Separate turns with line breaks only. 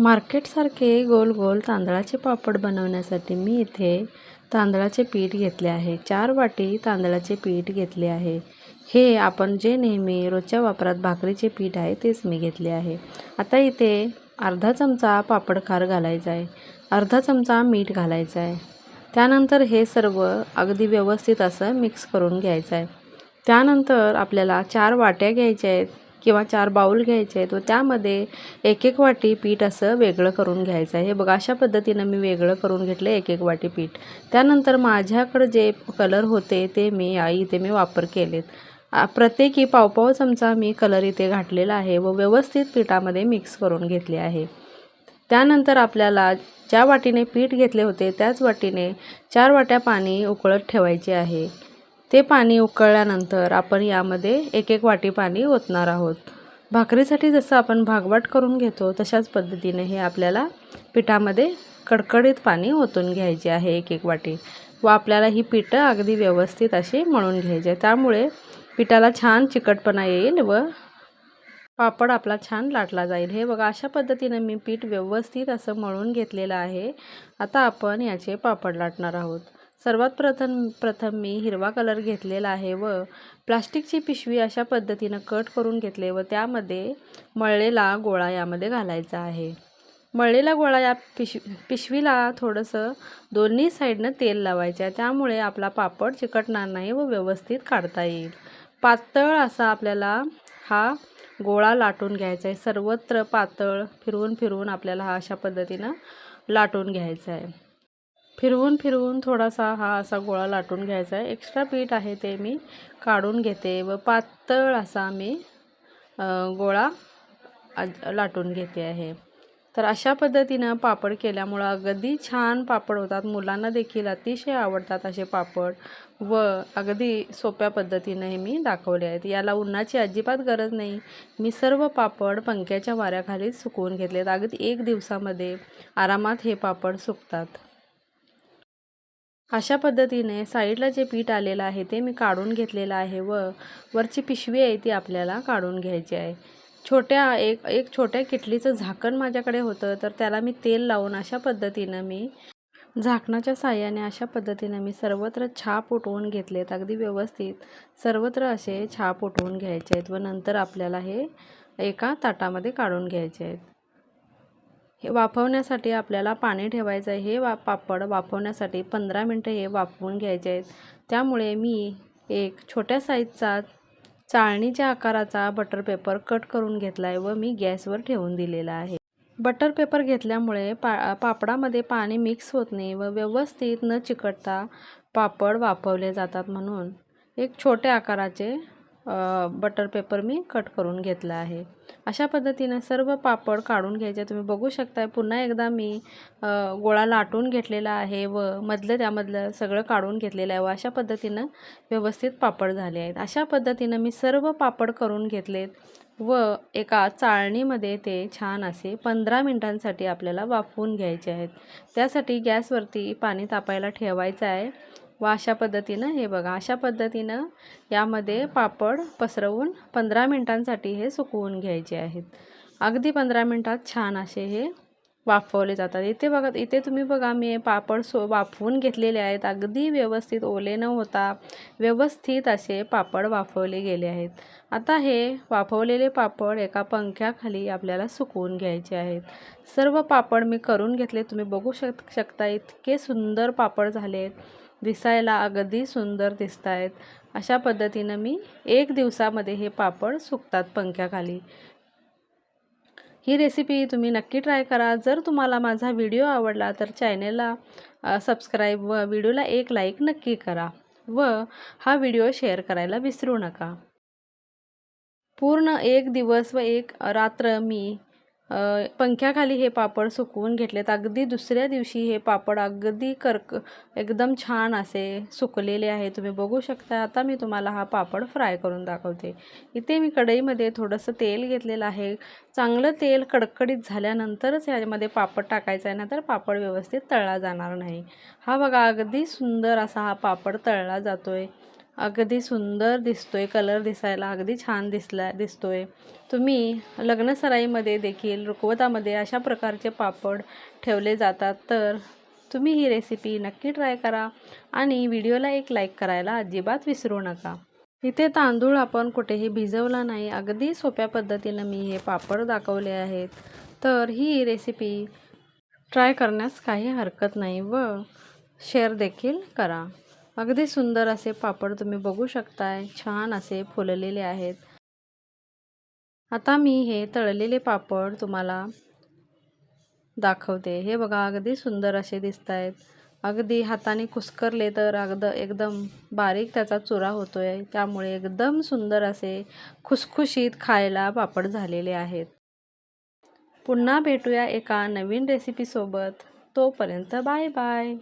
मार्केटसारखे गोल गोल तांदळाचे पापड बनवण्यासाठी मी इथे तांदळाचे पीठ घेतले आहे. चार वाटी तांदळाचे पीठ घेतले आहे. हे आपण जे नेहमी रोजच्या वापरात भाकरीचे पीठ आहे तेच मी घेतले आहे. आता इथे अर्धा चमचा पापड खार घालायचा आहे. अर्धा चमचा मीठ घालायचं आहे. त्यानंतर हे सर्व अगदी व्यवस्थित असं मिक्स करून घ्यायचं आहे. त्यानंतर आपल्याला चार वाट्या घ्यायच्या आहेत. किंवा चार बाऊल घ्यायचे आहेत व त्यामध्ये एक एक वाटी पीठ असं वेगळं करून घ्यायचं आहे. हे बघा अशा पद्धतीनं मी वेगळं करून घेतलं एक एक वाटी पीठ. त्यानंतर माझ्याकडं जे कलर होते ते मी आई इथे मी वापर केलेत. प्रत्येकी पावपाव चमचा मी कलर इथे घातलेला आहे व व्यवस्थित पिठामध्ये मिक्स करून घेतले आहे. त्यानंतर आपल्याला ज्या वाटीने पीठ घेतले होते त्याच वाटीने चार वाट्या पाणी उकळत ठेवायचे आहे. ते पाणी उकळल्यानंतर आपण यामध्ये एक एक वाटी पाणी ओतणार आहोत. भाकरीसाठी जसं आपण भागवाट करून घेतो तशाच पद्धतीने हे आपल्याला पिठामध्ये कडकडीत पाणी ओतून घ्यायचे आहे एक एक वाटी व आपल्याला ही पिठं अगदी व्यवस्थित अशी मळून घ्यायची आहे. त्यामुळे पिठाला छान चिकटपणा येईल व पापड आपला छान लाटला जाईल. हे बघा अशा पद्धतीनं मी पीठ व्यवस्थित असं मळून घेतलेलं आहे. आता आपण याचे पापड लाटणार आहोत. सर्वात प्रथम प्रथम मी हिरवा कलर घेतलेला आहे व प्लास्टिकची पिशवी अशा पद्धतीनं कट करून घेतले व त्यामध्ये मळलेला गोळा यामध्ये घालायचा आहे. मळलेला गोळा या पिश पिशवीला थोडंसं दोन्ही साईडनं तेल लावायचं आहे त्यामुळे आपला पापड चिकटणार नाही व व्यवस्थित काढता येईल. पातळ असा आपल्याला हा गोळा लाटून घ्यायचा आहे सर्वत्र पातळ फिरवून फिरवून आपल्याला हा अशा पद्धतीनं लाटून घ्यायचा आहे फिरवून फिरवून थोडासा हा असा गोळा लाटून घ्यायचा आहे. एक्स्ट्रा पीठ आहे ते मी काढून घेते व पातळ असा मी गोळा लाटून घेते आहे. तर अशा पद्धतीनं पापड केल्यामुळं अगदी छान पापड होतात. मुलांना देखील अतिशय आवडतात असे पापड व अगदी सोप्या पद्धतीनं हे मी दाखवले आहेत. याला उन्हाची अजिबात गरज नाही. मी सर्व पापड पंख्याच्या वाऱ्याखाली सुकवून घेतलेत. अगदी एक दिवसामध्ये आरामात हे पापड सुकतात. अशा पद्धतीने साईडला जे पीठ आलेलं आहे ते मी काढून घेतलेलं आहे व वरची पिशवी आहे ती आपल्याला काढून घ्यायची आहे. छोट्या एक एक छोट्या किटलीचं झाकण माझ्याकडे होतं तर त्याला मी तेल लावून अशा पद्धतीनं मी झाकणाच्या साह्याने अशा पद्धतीनं मी सर्वत्र छाप उठवून घेतलेत. अगदी व्यवस्थित सर्वत्र असे छाप उठवून घ्यायचे आहेत व नंतर आपल्याला हे एका ताटामध्ये काढून घ्यायचे आहेत. हे वाफवण्यासाठी आपल्याला पाणी ठेवायचं आहे. हे वा पापड वाफवण्यासाठी पंधरा मिनटं हे वाफवून घ्यायचे आहेत. त्यामुळे मी एक छोट्या साईजचा चाळणीच्या आकाराचा बटर पेपर कट करून घेतला आहे व मी गॅसवर ठेवून दिलेला आहे. बटर पेपर घेतल्यामुळे पा पापडामध्ये पाणी मिक्स होत नाही व व्यवस्थित न चिकटता पापड वाफवले जातात म्हणून. एक छोट्या आकाराचे बटर पेपर मी कट करून घेतला आहे. अशा पद्धतीनं सर्व पापड काढून घ्यायचे. तुम्ही बघू शकताय पुन्हा एकदा मी गोळा लाटून घेतलेला आहे व मधलं त्यामधलं सगळं काढून घेतलेलं आहे व अशा पद्धतीनं व्यवस्थित पापड झाले आहेत. अशा पद्धतीनं मी सर्व पापड करून घेतलेत व एका चाळणीमध्ये ते छान असे पंधरा मिनटांसाठी आपल्याला वाफवून घ्यायचे आहेत. त्यासाठी गॅसवरती पाणी तापायला ठेवायचं आहे. व अशा पद्धतीनं हे बघा अशा पद्धतीनं यामध्ये पापड पसरवून पंधरा मिनटांसाठी हे सुकवून घ्यायचे आहेत. अगदी पंधरा मिनटात छान असे हे वाफवले जातात. इथे बघा इथे तुम्ही बघा मी पापड सो वाफवून घेतलेले आहेत. अगदी व्यवस्थित ओले न होता व्यवस्थित असे पापड वाफवले गेले आहेत. आता हे वाफवलेले पापड एका पंख्याखाली आपल्याला सुकवून घ्यायचे आहेत. सर्व पापड मी करून घेतले. तुम्ही बघू शक शकता इतके सुंदर पापड झाले आहेत दिसायला अगदी सुंदर दिसत आहेत अशा पद्धतीनं मी एक दिवसामध्ये हे पापड सुकतात पंख्याखाली. ही रेसिपी तुम्ही नक्की ट्राय करा. जर तुम्हाला माझा व्हिडिओ आवडला तर चॅनेलला सबस्क्राईब व व्हिडिओला एक लाईक नक्की करा व हा व्हिडिओ शेअर करायला विसरू नका. पूर्ण एक दिवस व एक रात्र मी पंख्याखाली हे पापड सुकवून घेतलेत. अगदी दुसऱ्या दिवशी हे पापड अगदी कर्क एकदम छान असे सुकलेले आहे तुम्ही बघू शकता आता मी तुम्हाला हा पापड फ्राय करून दाखवते. इथे मी कढईमध्ये थोडंसं तेल घेतलेलं आहे. चांगलं तेल कडकडीत झाल्यानंतरच यामध्ये पापड टाकायचं आहे ना तर पापड व्यवस्थित तळला जाणार नाही. हा बघा अगदी सुंदर असा हा पापड तळला जातो आहे अगदी सुंदर दिसतोय कलर दिसायला अगदी छान दिसला दिसतोय. तुम्ही लग्नसराईमध्ये देखील रुखवतामध्ये अशा प्रकारचे पापड ठेवले जातात तर तुम्ही ही रेसिपी नक्की ट्राय करा आणि व्हिडिओला एक लाईक करायला अजिबात विसरू नका. इथे तांदूळ आपण कुठेही भिजवला नाही अगदी सोप्या पद्धतीनं मी हे पापड दाखवले आहेत. तर ही रेसिपी ट्राय करण्यास काही हरकत नाही व शेअर देखील करा. अगदी सुंदर असे पापड तुम्ही बघू शकताय. छान असे फुललेले आहेत. आता मी हे तळलेले पापड तुम्हाला दाखवते. हे बघा अगदी सुंदर असे दिसत आहेत अगदी हाताने कुस्करले तर अगद एकदम बारीक त्याचा चुरा होतो आहे त्यामुळे एकदम सुंदर असे खुसखुशीत खायला पापड झालेले आहेत. पुन्हा भेटूया एका नवीन रेसिपीसोबत तोपर्यंत बाय बाय.